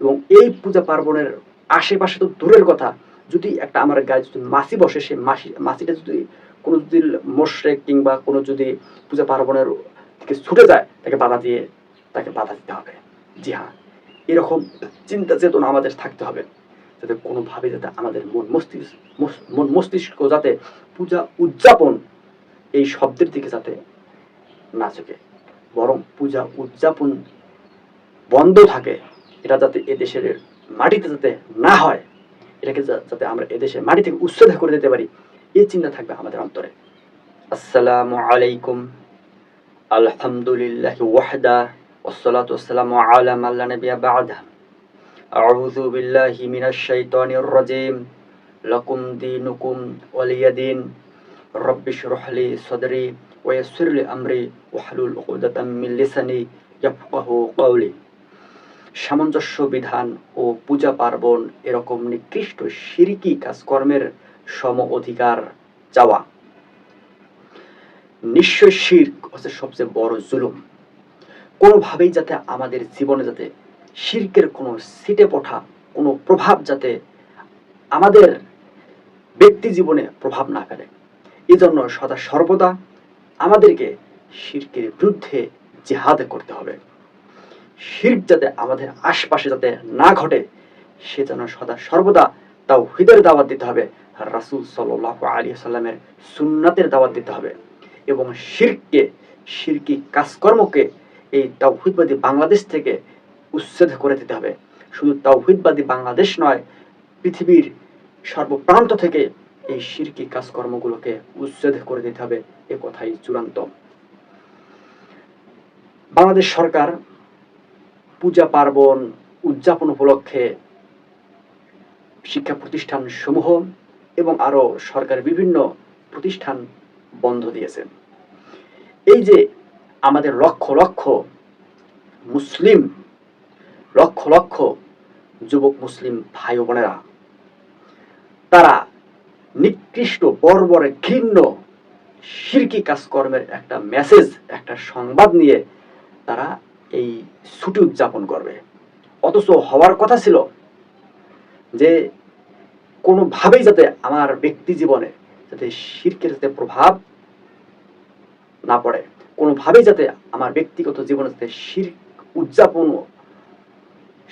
এবং এই পূজা পার্বণের আশেপাশে তো দূরের কথা, যদি একটা আমার গায়ে যদি মাসি বসে সে মাসি মাসিটা যদি কোনো যদি মোশরেক কিংবা কোনো যদি পূজা পার্বণের থেকে ছুটে যায়, তাকে বাধা দিয়ে তাকে বাধা দিতে হবে। জি হ্যাঁ এরকম চিন্তা চেতনা আমাদের থাকতে হবে, যাতে কোনোভাবে যাতে আমাদের মন মস্তিষ্ক মন মস্তিষ্ক যাতে পূজা উদযাপন এই শব্দের দিকে যাতে না চোখে বরং পূজা উদযাপন বন্ধ থাকে এটা যাতে এদেশের মাটিতে যাতে না হয় এটাকে যা- যাতে আমরা এদেশের মাটি থেকে উচ্ছেদ করে দিতে পারি এই চিন্তা থাকবে আমাদের অন্তরে আসসালামু আলাইকুম আলহামদুলিল্লাহ ওয়াহদা والصلاة والسلام على من لا نبي بعده أعوذ بالله من الشيطان الرجيم لكم دينكم ولي دين رب اشرح لي صدري ويسر لي أمري واحلل عقدة من لساني يفقه قولي সামঞ্জস্য বিধান ও পূজা পার্বণ এরকম নিকৃষ্ট শিরকি কাজকর্মের সম অধিকার চাওয়া। নিশ্চয় শির্ক হচ্ছে সবচেয়ে বড় জুলুম। কোনোভাবেই যাতে আমাদের জীবনে যাতে শির্কের কোনো সিটে পঠা, কোনো প্রভাব যাতে আমাদের ব্যক্তি জীবনে প্রভাব না ফেলে। এই জন্য সদা সর্বদা আমাদেরকে শির্কের বিরুদ্ধে জেহাদ করতে হবে। শির্ক যাতে আমাদের আশপাশে যাতে না ঘটে, সে যেন সদা সর্বদা তাও হৃদয়ের দাওয়াত দিতে হবে, রাসুল সাল্লাহ আলী সাল্লামের সুন্নাতের দাওয়াত দিতে হবে। এবং শিরকে শিরকি কাজকর্মকে এই তাওহিদবাদী বাংলাদেশ থেকে উচ্ছেদ করে দিতে হবে। শুধু তাওহিদবাদী বাংলাদেশ নয়, পৃথিবীর সর্বপ্রান্ত থেকে এই শিরকি কাজকর্মগুলোকে উচ্ছেদ করে দিতে হবে, এ কথাই চূড়ান্ত। বাংলাদেশ সরকার পূজা পার্বণ উদযাপন উপলক্ষে শিক্ষা প্রতিষ্ঠান সমূহ এবং আরও সরকারের বিভিন্ন প্রতিষ্ঠান বন্ধ দিয়েছেন। এই যে আমাদের লক্ষ লক্ষ মুসলিম, লক্ষ লক্ষ যুবক মুসলিম ভাই বোনেরা, তারা নিকৃষ্ট, বর্বরে ঘৃণ্য শিরকি কাজকর্মের একটা মেসেজ একটা সংবাদ নিয়ে তারা এই ছুটি উদযাপন করবে। অথচ হওয়ার কথা ছিল যে কোনোভাবেই যাতে আমার ব্যক্তি জীবনে যাতে শিরকের যাতে প্রভাব না পড়ে, কোনোভাবেই যাতে আমার ব্যক্তিগত জীবনে যাতে শির্ক উদযাপন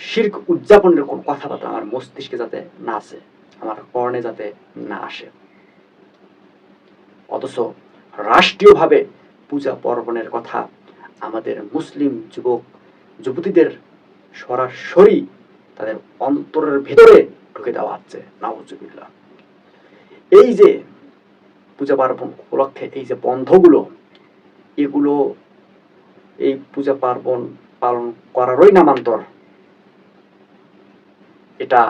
শির্ক উদযাপনের কোন কথাবার্তা আমার মস্তিষ্কে যাতে না আসে, আমার কর্ণে যাতে না আসে। অথচ রাষ্ট্রীয়ভাবে পূজা পার্বণের কথা আমাদের মুসলিম যুবক, যুবতীদের সরাসরি তাদের অন্তরের ভিতরে ঢুকে দেওয়া হচ্ছে, নাউজুবিল্লাহ। এই যে পূজা পার্বণ উপলক্ষে এই যে বন্ধগুলো, এগুলো এই পূজা পার্বণ পালন করারই নামান্তর, এটা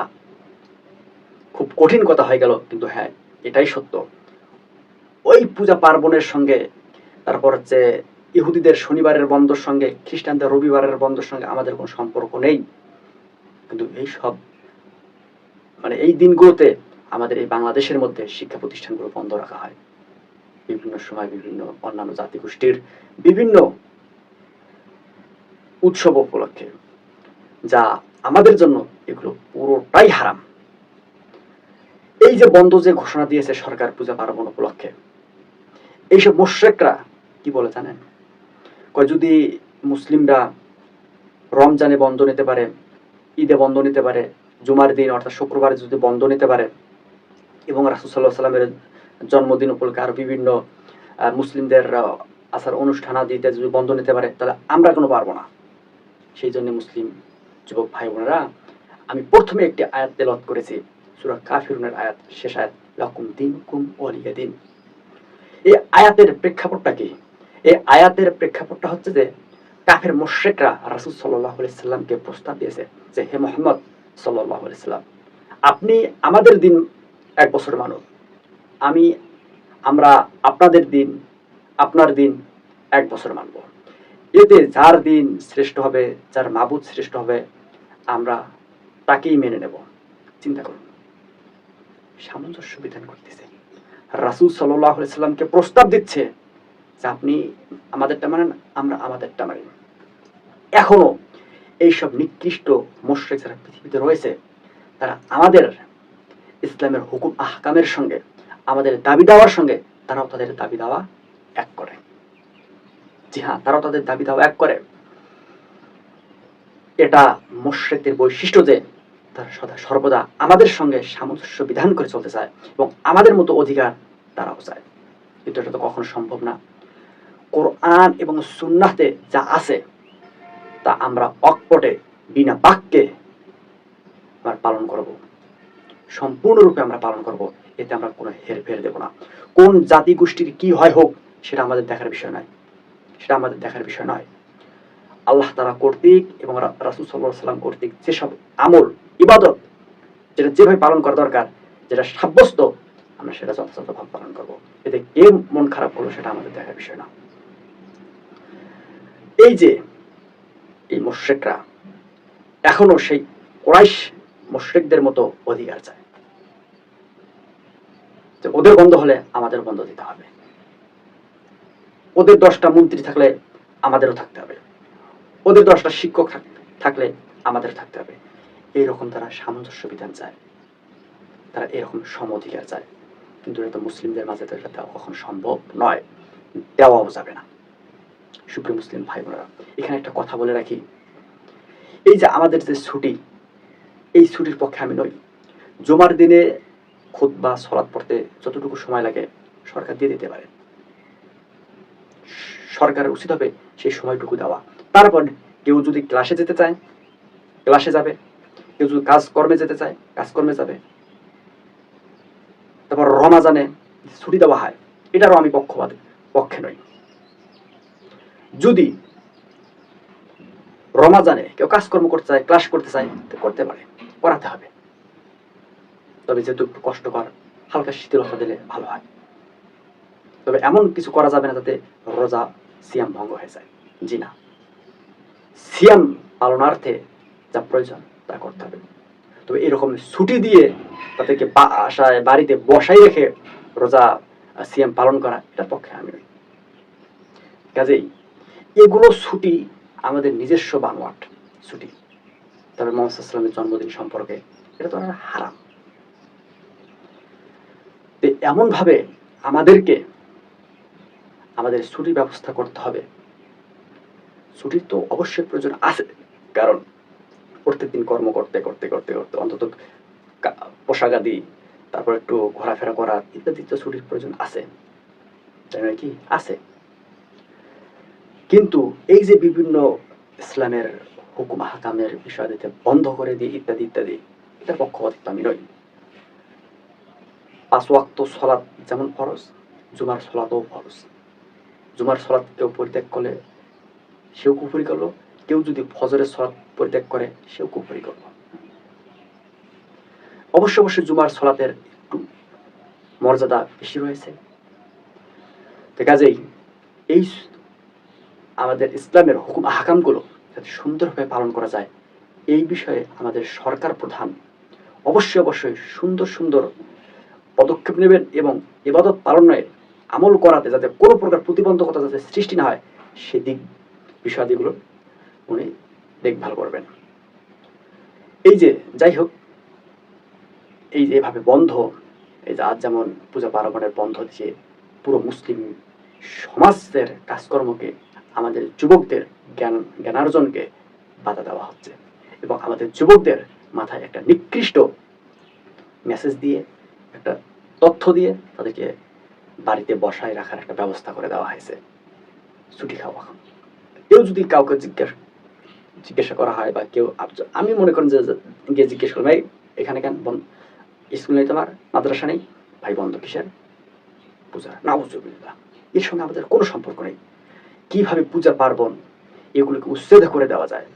খুব কঠিন কথা হয়ে গেল, কিন্তু হ্যাঁ এটাই সত্য। ওই পূজা পার্বণের সঙ্গে তারপর হচ্ছে ইহুদিদের শনিবারের বন্ধর সঙ্গে, খ্রিস্টানদের রবিবারের বন্ধর সঙ্গে আমাদের কোনো সম্পর্ক নেই। কিন্তু এই সব মানে এই দিনগুলোতে আমাদের এই বাংলাদেশের মধ্যে শিক্ষা প্রতিষ্ঠানগুলো বন্ধ রাখা হয়। বিভিন্ন সময় বিভিন্ন অন্যান্য জাতিগোষ্ঠীর বিভিন্ন উৎসব উপলক্ষে, যা আমাদের জন্য এগুলো পুরোটাই হারাম। এই যে বন্ধ যে ঘোষণা দিয়েছে সরকার পূজা পার্বণ উপলক্ষে, এইসব মোশ্রেকরা কি বলে জানেন? যদি মুসলিমরা রমজানে বন্ধ নিতে পারে, ঈদে বন্ধ নিতে পারে, জুমার দিন অর্থাৎ শুক্রবারে যদি বন্ধ নিতে পারে এবং রাসুসাল্লাহ সাল্লামের জন্মদিন উপলক্ষে আর বিভিন্ন মুসলিমদের আসার অনুষ্ঠানাদিতে যদি বন্ধ নিতে পারে, তাহলে আমরা কোনো পারব না। সেই জন্য মুসলিম যুবক ভাই বোনেরা আমি প্রথমে একটি আয়াত তেলত করেছি, সুরা কাফিরুনের আয়াত, শেষ আয়াত, লকুম দিন কুম ওলিয়া দিন। এই আয়াতের প্রেক্ষাপটটা কি? এই আয়াতের প্রেক্ষাপটটা হচ্ছে যে কাফের মোশেকরা রাসুল সাল্লাহ সাল্লামকে প্রস্তাব দিয়েছে যে, হে মোহাম্মদ সাল্লাহ সাল্লাম, আপনি আমাদের দিন এক বছর মানুষ আমি, আমরা আপনাদের দিন, আপনার দিন এক বছর মানব। এতে যার দিন শ্রেষ্ঠ হবে, যার মাবুদ শ্রেষ্ঠ হবে, আমরা তাকেই মেনে নেব। চিন্তা করুন। সামঞ্জস্য বিধান করতেছে। রাসুল সাল্লাহ সাল্লামকে প্রস্তাব দিচ্ছে আপনি আমাদেরটা মানেন, আমরা আমাদেরটা মানি। এখনও এইসব নিকৃষ্ট মোশ্রেক যারা পৃথিবীতে রয়েছে, তারা আমাদের ইসলামের হুকুম আহকামের সঙ্গে, আমাদের দাবি দেওয়ার সঙ্গে, তারাও তাদের দাবি দেওয়া এক করে। জি হ্যাঁ তারাও তাদের দাবি দেওয়া এক করে। এটা মোশ্রেকদের বৈশিষ্ট্য যে, তারা সদা সর্বদা আমাদের সঙ্গে সামঞ্জস্য বিধান করে চলতে চায় এবং আমাদের মতো অধিকার তারাও চায়। কিন্তু এটা তো কখনো সম্ভব না। কোরআন এবং সুন্নাতে যা আছে, তা আমরা অকপটে, বিনা বাক্যে আমরা পালন করব। সম্পূর্ণরূপে আমরা পালন করব। এতে আমরা কোনো হেরফের দেব না। কোন জাতি গোষ্ঠীর কি হয় হোক, সেটা আমাদের দেখার বিষয় নয়। সেটা আমাদের দেখার বিষয় নয়। আল্লাহ তারা কর্তৃক এবং রাসুল সাল্লাহ সাল্লাম কর্তৃক যেসব আমল, ইবাদত, যেটা যেভাবে পালন করা দরকার, যেটা সাব্যস্ত, আমরা সেটা যথাযথভাবে পালন করব। এতে কে মন খারাপ হলো সেটা আমাদের দেখার বিষয় না। এই যে, এই মোশ্রেকরা এখনও সেই কোরাইশ মোশ্রেকদের মতো অধিকার চায়। যে ওদের বন্ধ হলে আমাদের বন্ধ দিতে হবে। ওদের দশটা মন্ত্রী থাকলে আমাদেরও থাকতে হবে। ওদের দশটা শিক্ষক থাকলে আমাদের থাকতে হবে। এইরকম তারা সামঞ্জস্য বিধান চায়। তারা এরকম সম অধিকার চায়। কিন্তু এটা মুসলিমদের মাঝে তো এটা দেওয়া কখন সম্ভব নয়। দেওয়াও যাবে না। সুপ্রিয় মুসলিম ভাই বোনেরা এখানে একটা কথা বলে রাখি। এই যে আমাদের যে ছুটি, এই ছুটির পক্ষে আমি নই। জমার দিনে খুদ বা সলাৎ পড়তে যতটুকু সময় লাগে সরকার দিয়ে দিতে পারে। সরকারের উচিত হবে সেই সময়টুকু দেওয়া। তারপর কেউ যদি ক্লাসে যেতে চায় ক্লাসে যাবে। কেউ যদি কাজকর্মে যেতে চায়, কাজকর্মে যাবে। তারপর রমাজানে ছুটি দেওয়া হয়, এটারও আমি পক্ষপাত, পক্ষে নই। যদি রমাজানে কেউ কাজকর্ম করতে চায়, ক্লাস করতে চায় করতে পারে করাতে হবে। তবে যেহেতু একটু কষ্টকর, হালকা শীতলতা দিলে ভালো হয়। তবে এমন কিছু করা যাবে না যাতে রোজা সিয়াম ভঙ্গ হয়ে যায়। জি না। সিয়াম পালনার্থে যা প্রয়োজন, তা করতে হবে। তবে এরকম ছুটি দিয়ে তাদেরকে বাসায় বাড়িতে বসাই রেখে রোজা সিয়াম পালন করা এটার পক্ষে আমি কাজেই এগুলো ছুটি আমাদের নিজস্ব বানোয়াট ছুটি। তবে মোহাম্মদ ইসলামের জন্মদিন সম্পর্কে এটা তো হারাম। তো এমন ভাবে আমাদেরকে আমাদের ছুটির ব্যবস্থা করতে হবে। ছুটির তো অবশ্যই প্রয়োজন আছে, কারণ প্রত্যেকদিন কর্ম করতে করতে করতে করতে অন্তত পোশাক আদি, তারপর একটু ঘোরাফেরা করা ইত্যাদি তো ছুটির প্রয়োজন আছে। তাই নয় কি? আছে। কিন্তু এই যে বিভিন্ন ইসলামের হুকুম, হাকামের বিষয় দিতে বন্ধ করে দিয়ে ইত্যাদি ইত্যাদি, এটার পক্ষপাতিত্ব আমি নই। পাঁচ সলাৎ যেমন ফরজ, জুমার সলাতও ফরজ। জুমার সলাৎ কেউ পরিত্যাগ করলে সেও কুফরি করল, কেউ যদি ফজরের সলাদ পরিত্যাগ করে, সেও কুফরি করল। অবশ্য অবশ্যই জুমার সলাতের একটু মর্যাদা বেশি রয়েছে। তো কাজেই এই আমাদের ইসলামের হুকুম হাকামগুলো যাতে সুন্দরভাবে পালন করা যায়, এই বিষয়ে আমাদের সরকার প্রধান অবশ্যই অবশ্যই সুন্দর সুন্দর পদক্ষেপ নেবেন এবং এবাদত পালনে আমল করাতে যাতে কোনো প্রকার প্রতিবন্ধকতা যাতে সৃষ্টি না হয়, সেদিক বিষয়াদিগুলো উনি দেখভাল করবেন। এই যে, যাই হোক, এই যে এভাবে বন্ধ, এই যে আজ যেমন পূজা পার্বণের বন্ধ দিয়ে পুরো মুসলিম সমাজের কাজকর্মকে আমাদের যুবকদের জ্ঞান, জ্ঞানার্জনকে বাধা দেওয়া হচ্ছে এবং আমাদের যুবকদের মাথায় একটা নিকৃষ্ট মেসেজ দিয়ে, একটা তথ্য দিয়ে তাদেরকে বাড়িতে বসায় রাখার একটা ব্যবস্থা করে দেওয়া হয়েছে। ছুটি খাওয়া। কেউ যদি কাউকে জিজ্ঞাসা জিজ্ঞাসা করা হয় বা কেউ আমি মনে করেন যে গিয়ে জিজ্ঞেস করলাম ভাই এখানে কেন বন্ধ? স্কুল নেই তোমার? মাদ্রাসা নেই? ভাই, বন্ধ কিসের? পূজা না বুঝবিল্লা এর সঙ্গে আমাদের কোনো সম্পর্ক নেই। কীভাবে পূজা পার্বণ এগুলোকে উচ্ছেদ করে দেওয়া যায়,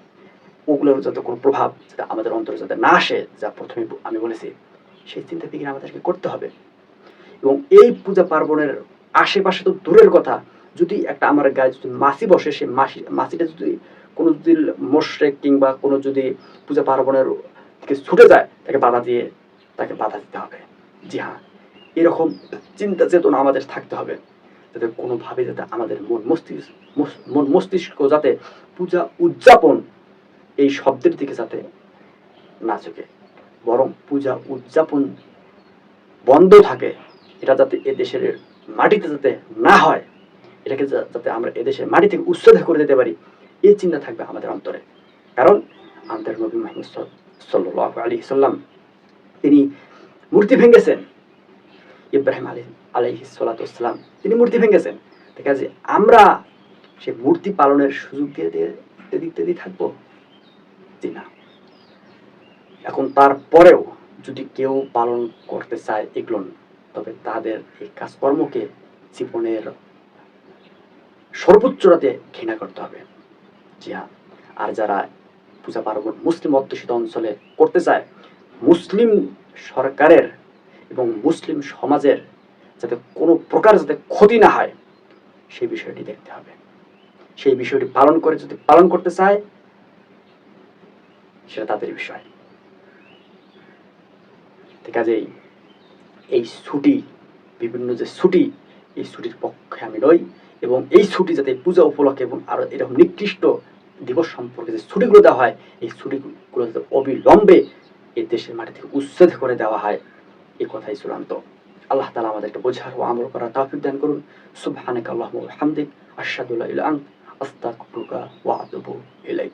ওগুলোর যাতে কোনো প্রভাব যাতে আমাদের অন্তরে যাতে না আসে, যা প্রথমে আমি বলেছি, সেই চিন্তা ফিকির আমাদেরকে করতে হবে। এবং এই পূজা পার্বণের আশেপাশে তো দূরের কথা, যদি একটা আমার গায়ে যদি মাসি বসে সে মাসি মাসিটা যদি কোনো যদি মোশরেক কিংবা কোনো যদি পূজা পার্বণের থেকে ছুটে যায়, তাকে বাধা দিয়ে তাকে বাধা দিতে হবে। জি হ্যাঁ এরকম চিন্তা চেতনা আমাদের থাকতে হবে। যাতে কোনোভাবে যাতে আমাদের মন মস্তিষ্ক মন মস্তিষ্ক যাতে পূজা উদযাপন এই শব্দের দিকে যাতে না ঝুঁকে। বরং পূজা উদযাপন বন্ধ থাকে, এটা যাতে এ দেশের মাটিতে যাতে না হয়, এটাকে যাতে আমরা এদেশের মাটি থেকে উচ্ছেদ করে দিতে পারি এই চিন্তা থাকবে আমাদের অন্তরে। কারণ আমাদের নবী মোহাম্মদ সাল্লাহ আলী সাল্লাম, তিনি মূর্তি ভেঙেছেন ইব্রাহিম আলী আলাইহি তিনি মূর্তি ভেঙেছেন। ঠিক আছে আমরা সে মূর্তি পালনের সুযোগ দিয়ে দিয়ে দিতে দিয়ে থাকব? না। এখন তারপরেও যদি কেউ পালন করতে চায় এগুলো, তবে তাদের এই কাজকর্মকে জীবনের সর্বোচ্চরাতে ঘৃণা করতে হবে। জি হ্যাঁ আর যারা পূজা পার্বণ মুসলিম অধ্যুষিত অঞ্চলে করতে চায়, মুসলিম সরকারের এবং মুসলিম সমাজের যাতে কোনো প্রকার যাতে ক্ষতি না হয়, সেই বিষয়টি দেখতে হবে। সেই বিষয়টি পালন করে যদি পালন করতে চায়, সেটা তাদের বিষয়। আছে এই ছুটি, বিভিন্ন যে ছুটি, এই ছুটির পক্ষে আমি নই এবং এই ছুটি যাতে পূজা উপলক্ষে এবং আরও এরকম নিকৃষ্ট দিবস সম্পর্কে যে ছুটিগুলো দেওয়া হয়, এই ছুটিগুলো যাতে অবিলম্বে এই দেশের মাটি থেকে উচ্ছেদ করে দেওয়া হয় এই কথাই চূড়ান্ত। আল্লাহ তালা আমাদের একটা বোঝার ও আমল করার তাফিক দান করুন। সুবহানাক আল্লাহুম্মা ওয়া হামদিক আশহাদু লা ইলাহা ইল্লা আস্তাগফিরুকা ওয়া ইলাইক।